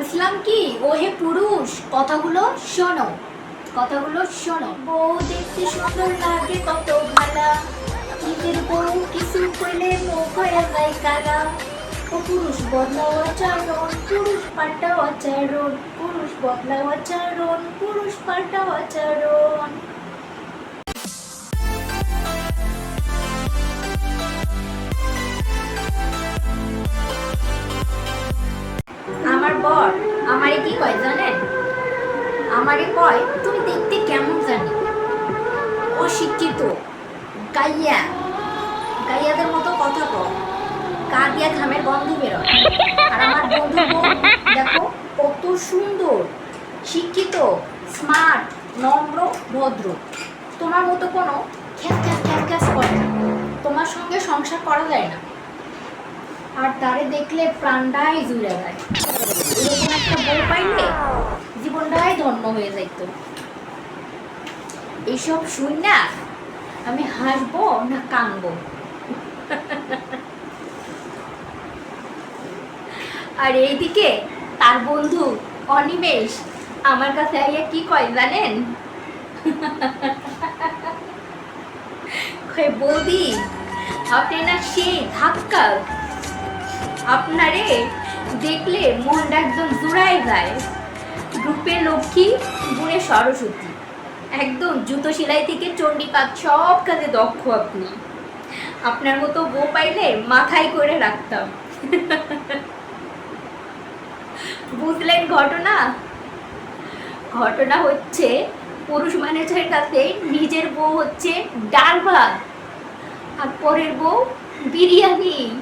বলছিলাম কি ও হে পুরুষ, কথাগুলো শোনো কথাগুলো শোনো। বউ দেখতে সুন্দর লাগে, কত ভালা। নিজের বউ কিছু করলে মুখ হয়ে যায় কালা। ও পুরুষ বদলাও আচরণ, পুরুষ পাল্টাও আচরণ, পুরুষ বদলাও আচরণ, পুরুষ পাল্টাও আচরণ। আমার বর, আমারে কি কয় জানেন? আমারে কয়, তুমি দেখতে কেমন জানি? অশিক্ষিত, গাইয়া, গাইয়াদের মতো কথা কও। গা দিয়া ঘামের গন্ধ বেরোয়। আর আমার বন্ধু দেখো, কত সুন্দর, শিক্ষিত স্মার্ট নম্র, ভদ্র। তোমার মতো কোনো খ্যাস খ্যাস খ্যাস খ্যাস করে না। তোমার সঙ্গে সংসার করা যায় না। আর তারে দেখলে প্রাণটাই জুড়ে যায়। এরকম একটা বউ পাইলে জীবনটাই ধন্য হয়ে যাইত। এইসব শুন না, আমি হাসবো না কানবো আর এইদিকে তার বন্ধু অনিমেষ আমার কাছে আইয়া কি কয় জানেন? বৌদি আপনি না সেই ধাক্কা আপনারে দেখলে মনটা একদম জুড়াই যায়। রূপে লক্ষ্মী, গুণে সরস্বতী। একদম জুতো সেলাই থেকে চণ্ডীপাত সব কাজে দক্ষ আপনি। আপনার মতো বউ পাইলে মাথায় করে রাখতাম। বুঝলেন ঘটনা? ঘটনা হচ্ছে, পুরুষ মানুষের কাছে নিজের বউ হচ্ছে ডাল ভাত, আর পরের বউ বিরিয়ানি।